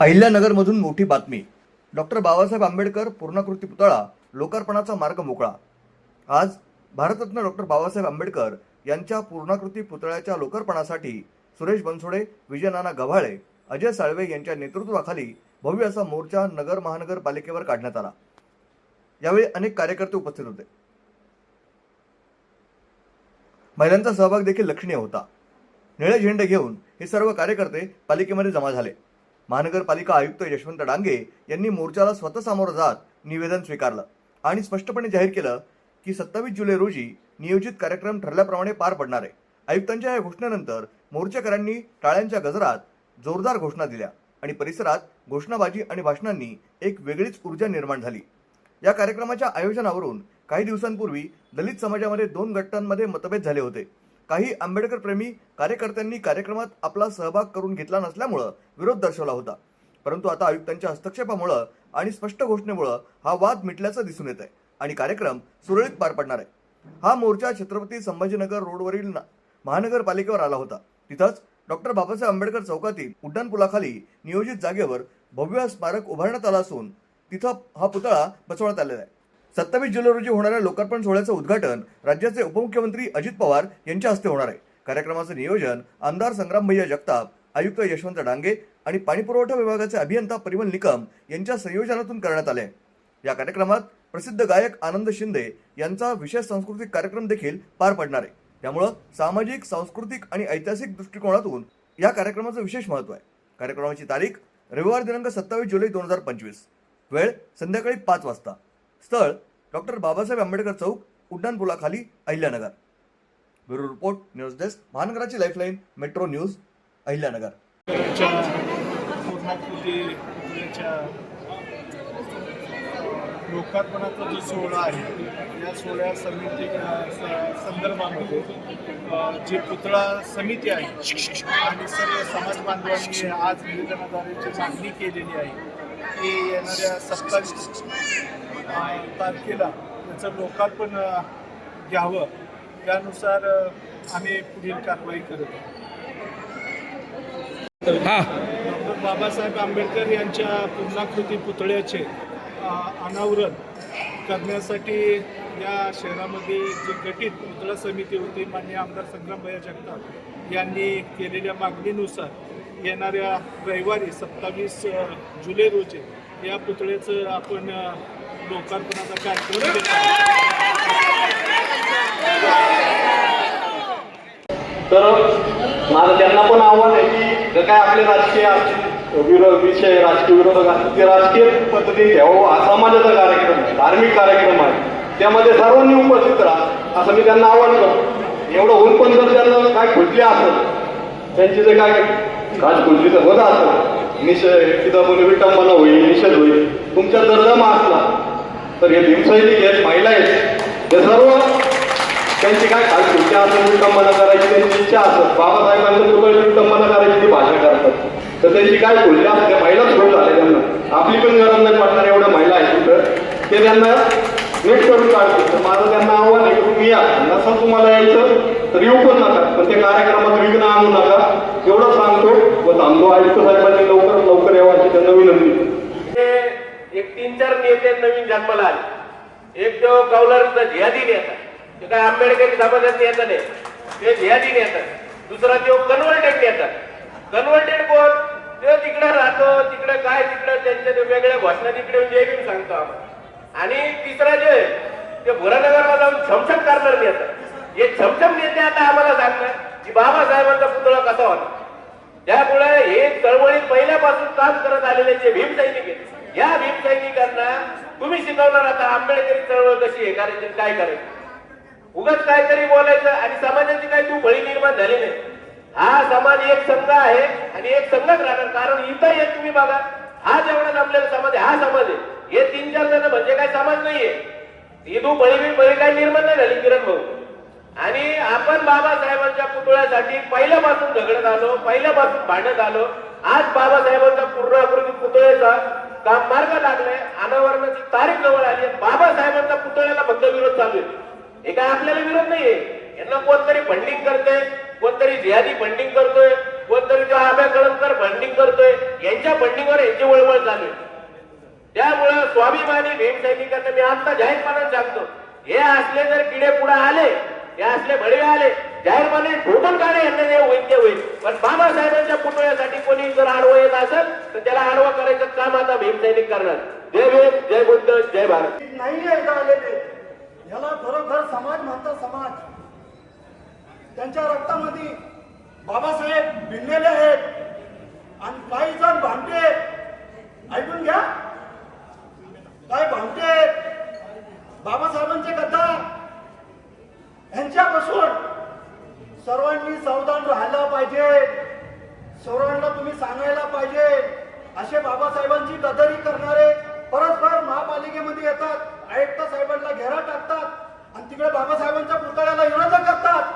अहिल्यानगरमधून मोठी बातमी. डॉक्टर बाबासाहेब आंबेडकर पूर्णाकृती पुतळा लोकार्पणाचा मार्ग मोकळा. आज भारतरत्न डॉक्टर बाबासाहेब आंबेडकर यांच्या पूर्णाकृती पुतळ्याच्या लोकार्पणासाठी सुरेश बनसोडे विजय नाना गव्हाळे अजय साळवे यांच्या नेतृत्वाखाली भव्य असा मोर्चा नगर महानगरपालिकेवर काढण्यात आला. यावेळी अनेक कार्यकर्ते उपस्थित होते. महिलांचा सहभाग देखील लक्षणीय होता. निळे झेंडे घेऊन हे सर्व कार्यकर्ते पालिकेमध्ये जमा झाले. महानगरपालिका आयुक्त यशवंत डांगे यांनी मोर्चाला स्वतः सामोरं जात निवेदन स्वीकारलं आणि स्पष्टपणे जाहीर केलं की सत्तावीस जुलै रोजी नियोजित कार्यक्रम ठरल्याप्रमाणे पार पडणार आहे. आयुक्तांच्या या घोषणेनंतर मोर्चेकऱ्यांनी टाळ्यांच्या गजरात जोरदार घोषणा दिल्या आणि परिसरात घोषणाबाजी आणि भाषणांनी एक वेगळीच ऊर्जा निर्माण झाली. या कार्यक्रमाच्या आयोजनावरून काही दिवसांपूर्वी दलित समाजामध्ये दोन गटांमध्ये मतभेद झाले होते. काही आंबेडकर प्रेमी कार्यकर्त्यांनी कार्यक्रमात आपला सहभाग करून घेतला नसल्यामुळं विरोध दर्शवला होता. परंतु आता आयुक्तांच्या हस्तक्षेपामुळं आणि स्पष्ट घोषणेमुळं हा वाद मिटल्याचं दिसून येत आहे आणि कार्यक्रम सुरळीत पार पडणार आहे. हा मोर्चा छत्रपती संभाजीनगर रोडवरील महानगरपालिकेवर आला होता. तिथंच डॉक्टर बाबासाहेब आंबेडकर चौकातील उड्डाणपुलाखाली नियोजित जागेवर भव्य स्मारक उभारण्यात आलं असून तिथं हा पुतळा बसवण्यात आलेला आहे. सत्तावीस जुलै रोजी होणाऱ्या लोकार्पण सोहळ्याचं उद्घाटन राज्याचे उपमुख्यमंत्री अजित पवार यांच्या हस्ते होणार आहे. कार्यक्रमाचं नियोजन आमदार संग्रामभैया जगताप आयुक्त यशवंत डांगे आणि पाणीपुरवठा विभागाचे अभियंता परिमल निकम यांच्या संयोजनातून करण्यात आले. या कार्यक्रमात प्रसिद्ध गायक आनंद शिंदे यांचा विशेष सांस्कृतिक कार्यक्रम देखील पार पडणार आहे. त्यामुळं सामाजिक सांस्कृतिक आणि ऐतिहासिक दृष्टिकोनातून या कार्यक्रमाचं विशेष महत्त्व आहे. कार्यक्रमाची तारीख रविवार दिनांक सत्तावीस जुलै दोन हजार पंचवीस. वेळ संध्याकाळी पाच वाजता. स्थळ डॉक्टर बाबासाहेब आंबेडकर चौक उड्डाणपुलाखाली Ahilyanagar. Bureau report news desk महानगराची lifeline metro news Ahilyanagar. लोकार्पणाचा जो सोहळा आहे या सोहळ्या समिती संदर्भामध्ये जी पुतळा समिती आहे आणि सर्व समाज बांधवांनी आज निवेदनाद्वारे जी मागणी केलेली आहे की येणाऱ्या सत्तावीस तारखेला त्याचं लोकार्पण घ्यावं. त्यानुसार आम्ही पुढील कारवाई करत डॉक्टर बाबासाहेब आंबेडकर यांच्या पूर्णाकृती पुतळ्याचे अनावरण करण्यासाठी या शहरामध्ये जी गठीत पुतळा समिती होती मान्य आमदार संग्रामभैया जगताप यांनी केलेल्या मागणीनुसार येणाऱ्या रविवारी सत्तावीस जुलै रोजी या पुतळ्याचं आपण लोकार्पणाचा कार्यक्रम तर माझं त्यांना पण आव्हान आहे की जर काय आपले राजकीय विरोध विषय राजकीय विरोधक असतील ते राजकीय पद्धतीने घ्यावं हा समाजाचा कार्यक्रम आहे धार्मिक कार्यक्रम आहे. त्यामध्ये सर्वांनी उपस्थित राहा असं मी त्यांना आव्हान करतो. एवढं होऊन पण जर त्यांना काय खुलली असेल त्यांची जर काय राज खुलली तर होत असेल. निषेध तिथं पण विटंबना होईल निषेध होईल. तुमच्या जर जमा असला तर हे भीमसैनिक आहेत महिला आहेत. हे सर्व त्यांची काय खास इच्छा असेल विटंबना करायची त्यांची इच्छा असत बाबासाहेबांच्या तुकडे विटंबना करायची ती भाषा करतात. तर त्यांची काय खोली असते महिलाच सुरू झाले त्यांना. आपली पण गरज नाही पडणार एवढ्या महिला आहेत तिथं. ते त्यांना नीट करून काढतात तर माझं त्यांना आव्हान आहे की तुम्ही या. नसं तुम्हाला यायचं तर येऊ पण नका. पण त्या कार्यक्रमात विघ्न आणू नका. एवढं सांगतो व थांबतो आयुक्त साहेबांनी लवकर लवकर अशी त्यांना विनंती. एक तीन चार नेते नवीन जन्माला आले. एक तो कौलारूचा झियादी नेता. ते काय आंबेडकरी समाजात नेता नाही. ते झियादी नेता. दुसरा तो कन्व्हर्टेड नेता. कन्व्हर्टेड कोण? तो तिकडे राहतो तिकडे काय तिकडे त्यांच्या ते वेगळ्या घोषणा तिकडे म्हणजे भीम सांगतो आम्हाला. आणि तिसरा जे आहे, ते भुरानगरला जाऊन छमछम करणार नेता. हे छमछम नेते आता आम्हाला सांगणार की बाबासाहेबांचा पुतळा कसा होता. त्यामुळे हे चळवळीत पहिल्यापासून काम करत आलेले जे भीम सैनिक आहेत या भीम तुम्ही शिकवणार आता आंबेडकरी चळवळ कशी आहे? करायची काय करायचं? उगाच काहीतरी बोलायचं आणि समाजाची काही तू बळी निर्माण झाली नाही. हा समाज एक संघ आहे आणि एक संघच राहणार. कारण इथं एक तुम्ही बघा हा जेवढा जमलेला समाज आहे हा समाज आहे. हे तीन चार जण म्हणजे काय समाज नाहीये. ही तू बळी बी बळी काय निर्माण नाही झाली किरण भाऊ. आणि आपण बाबासाहेबांच्या पुतळ्यासाठी पहिल्यापासून झगडत आलो पहिल्यापासून भांडत आलो. आज बाबासाहेबांच्या पूर्णाकृती पुतळ्याचा काम मार्ग लागलाय? अनावरणाची तारीख जवळ आली आहे. बाबासाहेबांच्या पुतळ्याला फक्त विरोध चालू आहे. हे काय आपल्याला विरोध नाहीये? यांना कोणतरी फंडिंग करतोय कोणतरी जिहादी फंडिंग करतोय कोणतरी जो आभ्या कळमकर फंडिंग करतोय. यांच्या फंडिंगवर यांची वळवळ चालू आहे. त्यामुळं स्वाभिमानी भीम सैनिकांना मी आता जाहीरपणाने सांगतो हे असले जर किडे पुढे आले हे असले भडवे आले जाहीरपणे ठोकून काढे यांना जे होईल ते होईल. पण बाबासाहेबांच्या पुतळ्यासाठी कोणी जर आडवं येत असेल तर त्याला आडवं करायचं काम आता भीमसैनिक करणार. जय भीम जय बुद्ध जय भारत. नाही आलेले. याला खरोखर समाज म्हणतात समाज. त्यांच्या रक्तामध्ये बाबासाहेब भिनलेले आहेत. आणि काही जण भामटे ऐकून घ्या. काय भामटे बाबासाहेबांचे कथा सर्वांनी सावधान राहायला पाहिजे. सर्वांना तुम्ही सांगायला पाहिजे. असे बाबासाहेबांची गदरी करणारे परस्पर महापालिकेमध्ये येतात. आयुक्त साहेबांना घेरा टाकतात. आणि तिकडे बाबासाहेबांच्या पुतळ्याला विरोध करतात.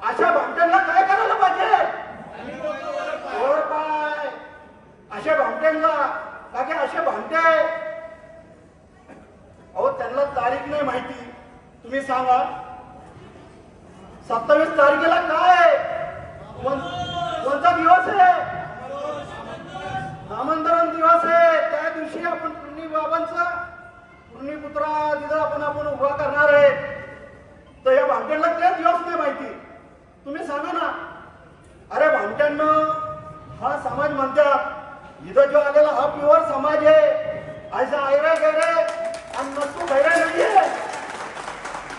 अशा भामट्यांना काय करायला पाहिजे? पाय अशा भामट्यांना बाकी असे भामटे. अहो त्यांना तारीख नाही माहिती. तुम्ही सांगा. सत्तावीस तारखेला काय कोणता दिवस आहे? नामांतरण दिवस आहे. त्या दिवशी आपण पुण्य बाबांचा पुण्यपुत्रा तिथं आपण आपण उभा करणार आहे. तर या भामट्यांना ते दिवस नाही माहिती तुम्ही सांगा ना अरे भामट्यांना हा समाज म्हणतात इथं जो आलेला हा प्युअर समाज आहे असा आयरा गैरे आणि नसतो गैरे नाहीये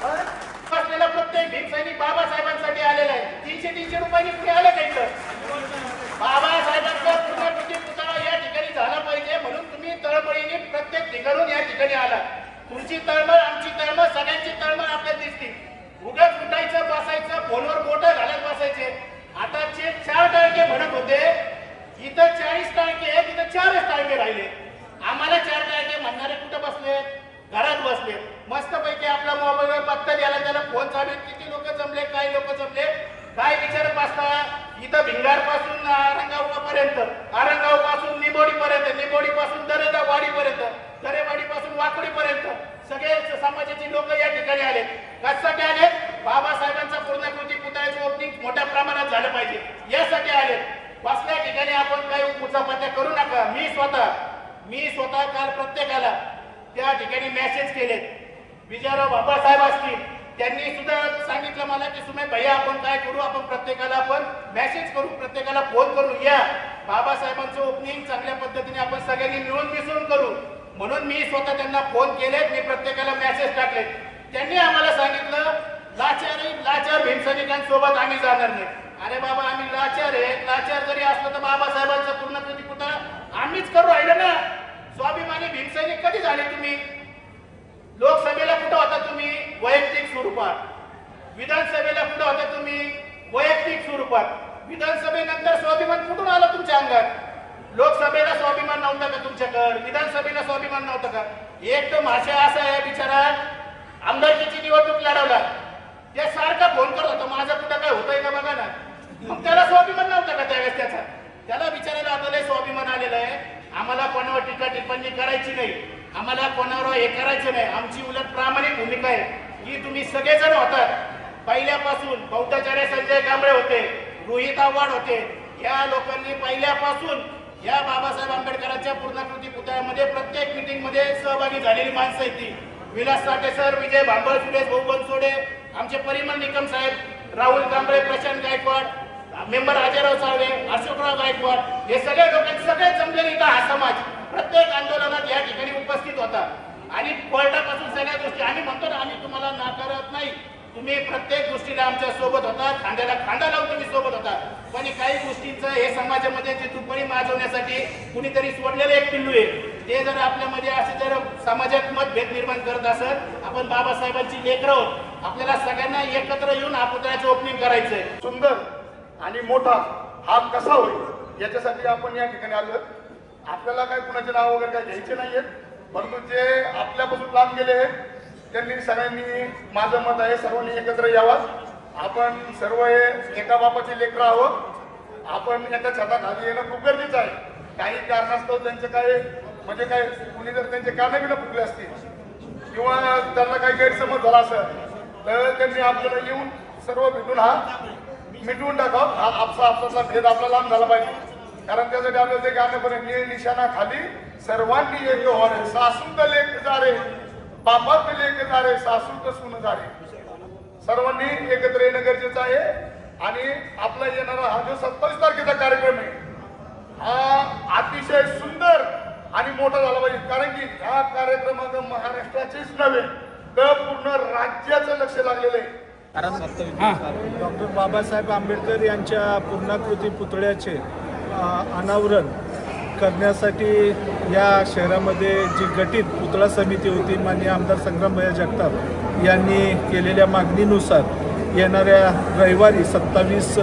काय? असलेला प्रत्येक भीम सैनिक बाबासाहेबांसाठी आलेला आहे तीनशे तीनशे रुपयांनी पुढे आलं का इथं बाबासाहेबांचा पूर्णकृती पुतळा या ठिकाणी झाला पाहिजे म्हणून तुम्ही तळमळीने प्रत्येक ठिकाणून या ठिकाणी आला तुमची तळमळ आमची तळमळ सगळ्यांची तळमळ आपल्याला दिसते उगाच उठायचं बसायचं फोनवर बोटं घालत बसायचे आता जे चार टाळके म्हणत होते इथं चाळीस टाळके आहेत तिथं चारच टाळके राहिले आम्हाला चार टाळके म्हणणारे कुठं बसले घरात बसले. मस्तपैकी आपला मोबाईलवर बघता द्यायला त्याला फोन चालू आहे. किती लोक जमले काय लोक जमले? काय विचारत बसता इथं भिंगारपासून आरंगाव पर्यंत आरंगावपासून निबोडी पर्यंत निबोडी पासून दरेदावाडी पर्यंत दरेवाडी पासून वाकोडी पर्यंत सगळे समाजाची लोक या ठिकाणी आले. कशासाठी आले? बाबासाहेबांचा पूर्णकृती पुतळ्याचं ओपनिंग मोठ्या प्रमाणात झालं पाहिजे. यासाठी आले. बसल्या ठिकाणी आपण काही उचापत्या करू नका. मी स्वतः मी स्वतः काल प्रत्येकाला त्या ठिकाणी मेसेज केलेत. विजयराव बाबासाहेब असतील त्यांनी सुद्धा सांगितलं मला की सुमे भैया आपण काय करू? आपण प्रत्येकाला आपण मेसेज करू प्रत्येकाला फोन करू. या. बाबासाहेबांचं ओपनिंग चांगल्या पद्धतीने आपण सगळ्यांनी मिळून मिसळून करू. म्हणून मी स्वतः त्यांना फोन केले मी प्रत्येकाला मेसेज टाकले त्यांनी आम्हाला सांगितलं लाचार लाचार भीमसैनिकांसोबत आम्ही जाणार नाही. अरे बाबा आम्ही लाचार आहे लाचार जरी असलं तर बाबासाहेबांचं पूर्ण कृती कुठं आम्हीच करू राहिलं ना? स्वाभिमानी भीमसैनिक कधी झाले तुम्ही? लोकसभेला कुठं होता तुम्ही? वैयक्तिक स्वरूपात. विधानसभेला कुठं होता तुम्ही? वैयक्तिक स्वरूपात. विधानसभेनंतर स्वाभिमान कुठून आलं तुमच्या अंगात? लोकसभेला स्वाभिमान नव्हता का तुमच्याकडे? विधानसभेला स्वाभिमान नव्हतं का? एक तर भाषा असा आहे बिचारा. आमदारकीची निवडणूक लढवला. त्या सारखा फोन करत होता माझा कुठं काय होतंय का बघा ना मग त्याला स्वाभिमान नव्हता का त्यावेळेस त्याचा त्याला बिचारायला आता लय स्वाभिमान आलेला आहे आम्हाला कोणावर टीका टिप्पणी करायची नाही. आम्हाला कोणावर हे करायचं नाही. आमची उलट प्रामाणिक भूमिका आहे. की तुम्ही सगळेजण होतात. पहिल्यापासून बौद्धाचार्य संजय कांबळे होते. रोहित आव्हाड होते. या लोकांनी पहिल्यापासून या बाबासाहेब आंबेडकरांच्या पूर्णाकृती पुतळ्यामध्ये प्रत्येक मिटिंगमध्ये सहभागी झालेली माणसं आहेत ती. विलास साठे सर विजय भांबळ सुरेश भाऊ बनसोडे आमचे परिमल निकम साहेब राहुल कांबळे प्रशांत गायकवाड मेंबर राजाराव साळवे अशोकराव गायकवाड हे सगळे लोक सगळे जमलेले इथं हा समाज. प्रत्येक आंदोलनात या ठिकाणी उपस्थित होता. आणि कोर्टापासून सगळ्या गोष्टी आम्ही म्हणतो ना आम्ही तुम्हाला नाकारत नाही. तुम्ही प्रत्येक गोष्टीला आमच्यासोबत होता खांद्याला खांदा लावून तुम्ही सोबत होता. पण काही गोष्टींचं हे समाजामध्ये जे दुपणी माजवण्यासाठी कुणीतरी सोडलेलं एक पिल्लू आहे. ते जर आपल्यामध्ये असे जर समाजात मतभेद निर्माण करत असत आपण बाबासाहेबांची लेकर आहोत. आपल्याला सगळ्यांना एकत्र येऊन हा पुतळ्याचं ओपनिंग करायचंय. सुंदर आणि मोठा हा कसा होईल? याच्यासाठी आपण या ठिकाणी आलो आपल्याला काय कुणाचे नाव वगैरे काय घ्यायचे नाहीयेत परंतु जे आपल्यापासून लांब गेले आहेत त्यांनी सगळ्यांनी माझं मत आहे सर्वांनी एकत्र यावं. आपण सर्व हे एका बापाचे लेकरं आहोत. आपण एका छताखाली येणं खूप गरजेचं आहे. काही कारणास्तव त्यांचे काय म्हणजे काय कुणी जर त्यांचे कानं बिनं फुटले असतील किंवा त्यांना काही गैरसमज झाला असेल तर त्यांनी आपल्याला येऊन सर्व भेटून हा मिटवून टाकावं. हा आपसा आपसाचा भेद आपला लांब झाला पाहिजे. कारण त्यासाठी आपल्याला ते गाणं पण आहे, नीळ निशाणा खाली सर्वांनी एक होणे सासूत लेख जारे बापात लेख जारे सासूत सुन जारे. सर्वांनी एकत्र येणं गरजेचं आहे. आणि आपला येणारा हा जो सत्तावीस तारखेचा कार्यक्रम आहे हा अतिशय सुंदर आणि मोठा झाला पाहिजे. कारण की ह्या कार्यक्रमात महाराष्ट्राचेच नव्हे तर पूर्ण राज्याचं लक्ष लागलेलं आहे. डॉक्टर बाबासाहेब आंबेडकर यांच्या पूर्णाकृती पुतळ्याचे अनावरण करण्यासाठी या शहरामध्ये जी गठीत पुतळा समिती होती माननीय आमदार संग्रामभैया जगताप यांनी केलेल्या मागणीनुसार येणाऱ्या रविवारी सत्तावीस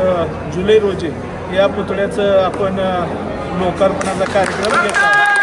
जुलै रोजी या पुतळ्याचं आपण लोकार्पणाचा कार्यक्रम घेतला.